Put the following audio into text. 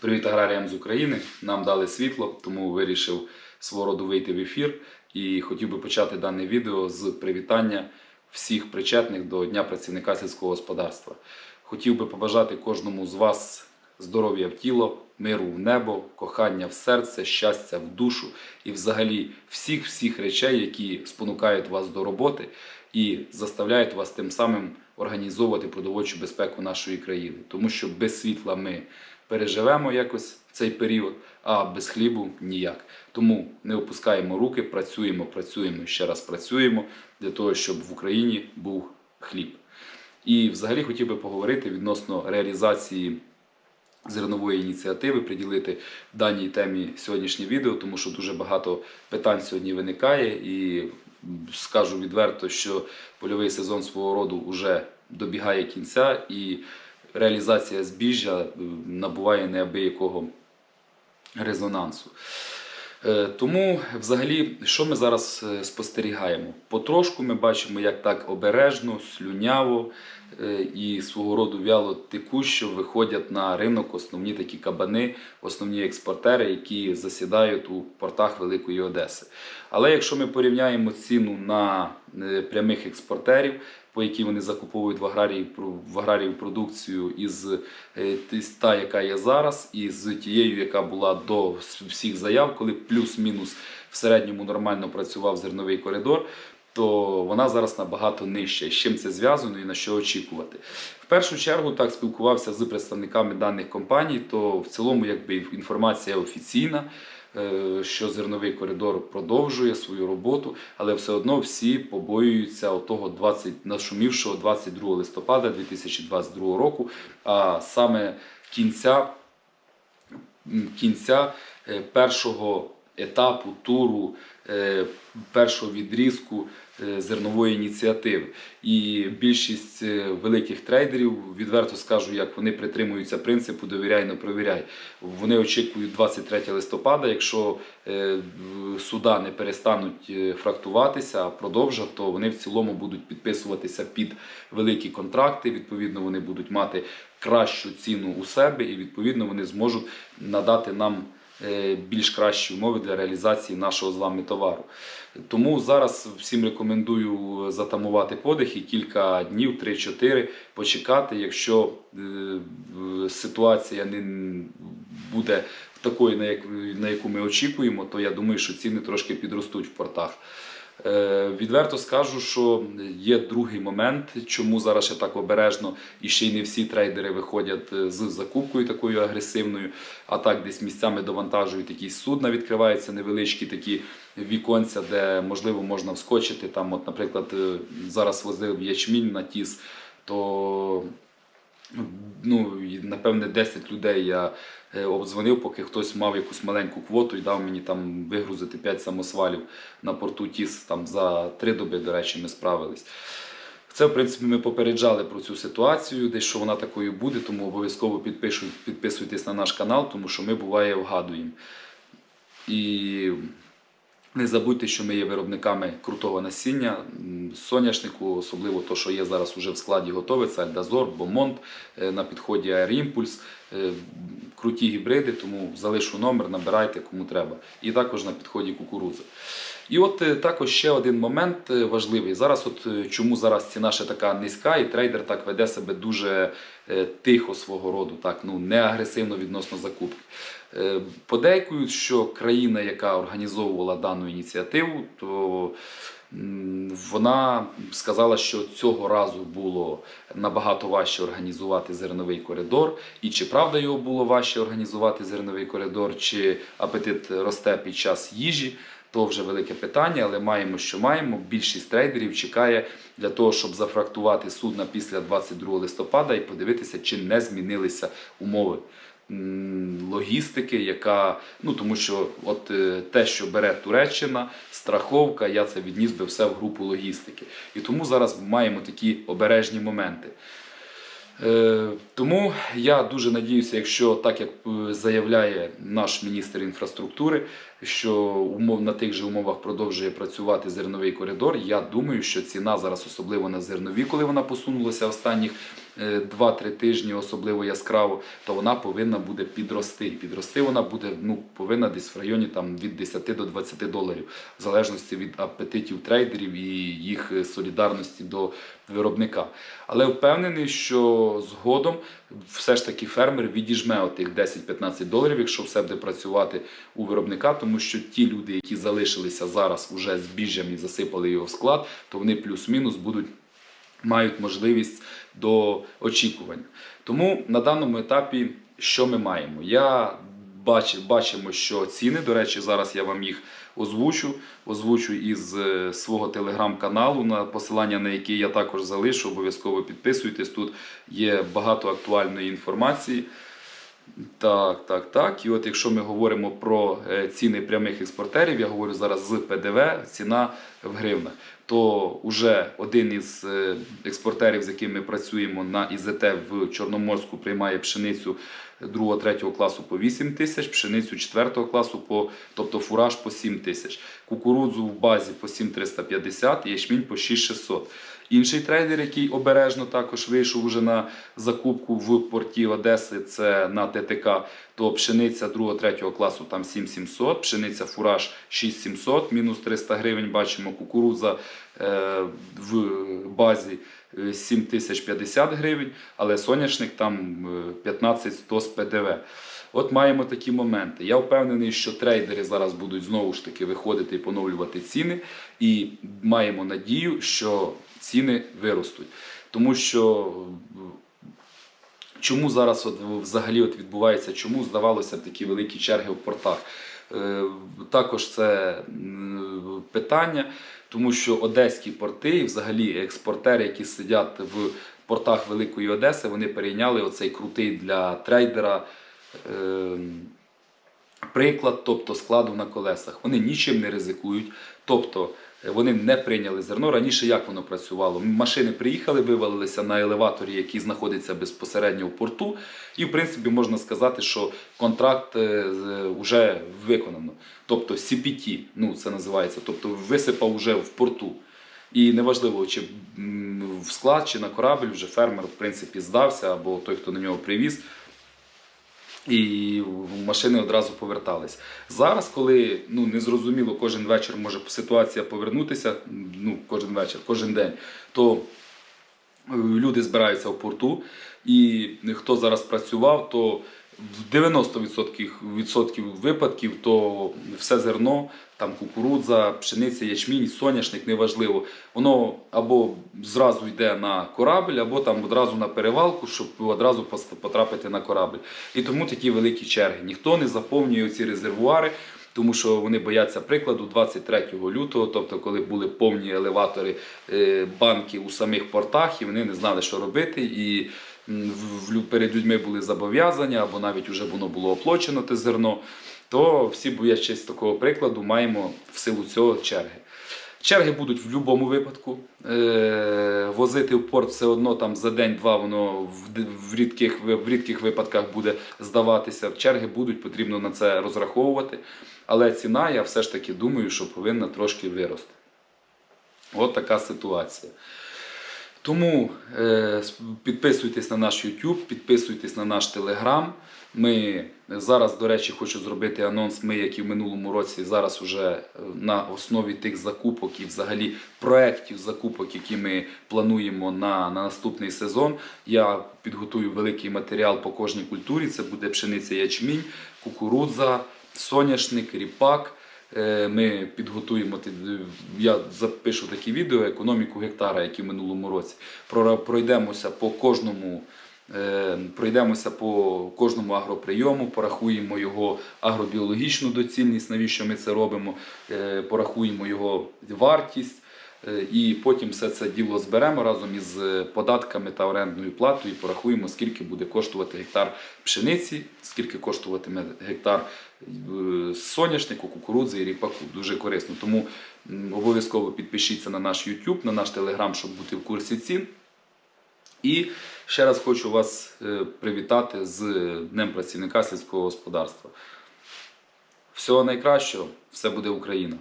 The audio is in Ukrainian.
Привіт аграріям з України. Нам дали світло, тому вирішив свого роду вийти в ефір і хотів би почати дане відео з привітання всіх причетних до Дня працівника сільського господарства. Хотів би побажати кожному з вас здоров'я в тіло, миру в небо, кохання в серце, щастя в душу і взагалі всіх всіх речей, які спонукають вас до роботи і заставляють вас тим самим організовувати продовольчу безпеку нашої країни. Тому що без світла ми переживемо якось цей період, а без хлібу ніяк. Тому не опускаємо руки, працюємо, працюємо ще раз працюємо для того, щоб в Україні був хліб. І взагалі хотів би поговорити відносно реалізації зернової ініціативи, приділити даній темі сьогоднішнє відео, тому що дуже багато питань сьогодні виникає. І скажу відверто, що польовий сезон свого роду вже добігає кінця, і реалізація збіжжя е, набуває неабиякого резонансу. Е, Тому, взагалі, що ми зараз е, спостерігаємо? Потрошку ми бачимо, як так обережно, слюняво і свого роду вяло текущо виходять на ринок основні такі кабани, основні експортери, які засідають у портах Великої Одеси. Але якщо ми порівняємо ціну на прямих експортерів, по якій вони закуповують в аграрії в аграрії продукцію із із та, яка є зараз, і з тією, яка була до всіх заяв, коли плюс-мінус в середньому нормально працював зерновий коридор, то вона зараз набагато нижча. З чим це зв'язано і на що очікувати? В першу чергу так спілкувався з представниками даних компаній, то в цілому якби інформація офіційна. е, Що зерновий коридор продовжує свою роботу, але все одно всі побоюються того 20 нашумівшого 22 листопада 2022 року, а саме кінця кінця е, першого етапу туру, е, першого відрізку е, зернової ініціативи. І більшість е, великих трейдерів, відверто скажу, як вони притримуються принципу довіряй, не провіряй. Вони очікують 23 листопада. Якщо суда не перестануть фрактуватися, а продовжать, то вони в цілому будуть підписуватися під великі контракти. Відповідно, вони будуть мати кращу ціну у себе, і відповідно вони зможуть надати нам більш кращі умови для реалізації нашого з вами товару. Тому зараз всім рекомендую затамувати подих і кілька днів, 3-4 почекати. Якщо е, ситуація не буде такою, на яку ми очікуємо, то я думаю, що ціни трошки підростуть в портах. Е, Відверто скажу, що є другий момент, чому зараз ще так обережно і ще й не всі трейдери виходять е, з закупкою такою агресивною, а так десь місцями довантажують якісь судна, відкриваються невеличкі такі віконця, де можливо можна вскочити. Там, от, наприклад, е, зараз возив ячмінь на тіс, то ну, і, напевне 10 людей я е, обдзвонив, поки хтось мав якусь маленьку квоту і дав мені там вигрузити 5 самосвалів на порту Тіс. Там за 3 доби, до речі, ми справились. Це, в принципі, ми попереджали про цю ситуацію, десь що вона такою буде, тому обов'язково підписуйтесь на наш канал, тому що ми буває вгадуємо. І не забудьте, що ми є виробниками крутого насіння, соняшнику, особливо то, що є зараз уже в складі готове, це Альдазор, Бомонт, е, на підході Аерімпульс, круті гібриди, тому залишу номер, набирайте кому треба. І також на підході кукурудза. І от е, також ще один момент е, важливий. Зараз, от е, чому зараз ціна ще така низька, і трейдер так веде себе дуже тихо свого роду, так ну не агресивно відносно закупки. Подейкують, що країна, яка організовувала дану ініціативу, то вона сказала, що цього разу було набагато важче організувати зерновий коридор. І чи правда його було важче організувати зерновий коридор, чи апетит росте під час їжі. То вже велике питання, але маємо, що маємо. Більшість трейдерів чекає для того, щоб зафрактувати судна після 22 листопада і подивитися, чи не змінилися умови логістики, яка ну тому що от е, те, що бере Туреччина, страховка, я це відніс би все в групу логістики. І тому зараз маємо такі обережні моменти. Е, Тому я дуже надіюся, якщо так як е, заявляє наш міністр інфраструктури, що умов на тих же умовах продовжує працювати зерновий коридор. Я думаю, що ціна зараз, особливо на зернові, коли вона посунулася останніх 2-3 тижні, особливо яскраво, то вона повинна буде підрости. Підрости вона буде ну, повинна десь в районі там, від 10 до 20 доларів, в залежності від апетитів трейдерів і їх е, солідарності до виробника. Але впевнений, що згодом все ж таки фермер відіжме отих 10-15 доларів, якщо все буде працювати у виробника, тому що ті люди, які залишилися зараз уже з біжжям і засипали його в склад, то вони плюс-мінус будуть мають можливість до очікування. Тому на даному етапі що ми маємо? Я бачимо, що ціни, до речі, зараз я вам їх озвучу. Озвучу із е, свого телеграм-каналу, на посилання на який я також залишу. Обов'язково підписуйтесь. Тут є багато актуальної інформації. Так, так, так. І от якщо ми говоримо про е, ціни прямих експортерів, я говорю зараз з ПДВ, ціна в гривнах, то вже один із е, експортерів, з яким ми працюємо на ІЗТ в Чорноморську, приймає пшеницю 2-3 класу по 8 тисяч, пшеницю 4 класу, по, тобто фураж по 7 тисяч, кукурудзу в базі по 7,350, ячмінь по 6,600. Інший трейдер, який обережно також вийшов уже на закупку в порті Одеси, це на ТТК, то пшениця 2-3 класу там 7700, пшениця фураж 6700, мінус 300 гривень. Бачимо, кукурудза е, в базі е, 7050 гривень, але соняшник там е, 15100 з ПДВ. От маємо такі моменти. Я впевнений, що трейдери зараз будуть знову ж таки виходити і поновлювати ціни, і маємо надію, що ціни виростуть. Тому що чому зараз от взагалі от відбувається, чому здавалося такі великі черги в портах? Е, Також це питання, тому що одеські порти і взагалі експортери, які сидять в портах Великої Одеси, вони перейняли оцей крутий для трейдера. Е, Приклад, тобто складу на колесах. Вони нічим не ризикують, тобто е, вони не прийняли зерно. Раніше як воно працювало? Машини приїхали, вивалилися на елеваторі, який знаходиться безпосередньо в порту, і в принципі можна сказати, що контракт вже виконано. Тобто CPT, ну це називається, тобто висипав вже в порту. І неважливо, чи в склад, чи на корабль вже фермер в принципі здався, або той, хто на нього привіз і машини одразу повертались. Зараз, коли ну незрозуміло, кожен вечір може ситуація повернутися, ну кожен вечір, кожен день, то е, люди збираються в порту, і хто зараз працював, то в 90% відсотків випадків то все зерно, там кукурудза, пшениця, ячмінь, соняшник, неважливо. Воно або зразу йде на корабль, або там одразу на перевалку, щоб одразу потрапити на корабль. І тому такі великі черги. Ніхто не заповнює ці резервуари. Тому що вони бояться прикладу 23 лютого, тобто коли були повні елеватори е, банки у самих портах, і вони не знали, що робити. І перед людьми були зобов'язання, або навіть вже воно було оплачено те зерно. То всі боячись такого прикладу, маємо в силу цього черги. Черги будуть в будь-якому випадку. Е, возити в порт все одно там за день-два воно в, рідких, в рідких випадках буде здаватися. Черги будуть, потрібно на це розраховувати. Але ціна, я все ж таки думаю, що повинна трошки вирости. От така ситуація. Тому е, підписуйтесь на наш YouTube, підписуйтесь на наш Telegram. Ми зараз, до речі, хочу зробити анонс. Ми, як і в минулому році, зараз вже на основі тих закупок і взагалі проєктів закупок, які ми плануємо на, на наступний сезон. Я підготую великий матеріал по кожній культурі. Це буде пшениця ячмінь, кукурудза, соняшник, ріпак. Е, Ми підготуємо я запишу такі відео економіку гектара, які в минулому році. Пройдемося по кожному. е, Пройдемося по кожному агроприйому, порахуємо його агробіологічну доцільність, навіщо ми це робимо, е, порахуємо його вартість, і потім все це діло зберемо разом із податками та орендною платою і порахуємо, скільки буде коштувати гектар пшениці, скільки коштуватиме гектар соняшнику, кукурудзи і ріпаку. Дуже корисно. Тому обов'язково підпишіться на наш YouTube, на наш Telegram, щоб бути в курсі цін. І ще раз хочу вас е, привітати з Днем працівника сільського господарства. Всього найкращого, все буде Україна!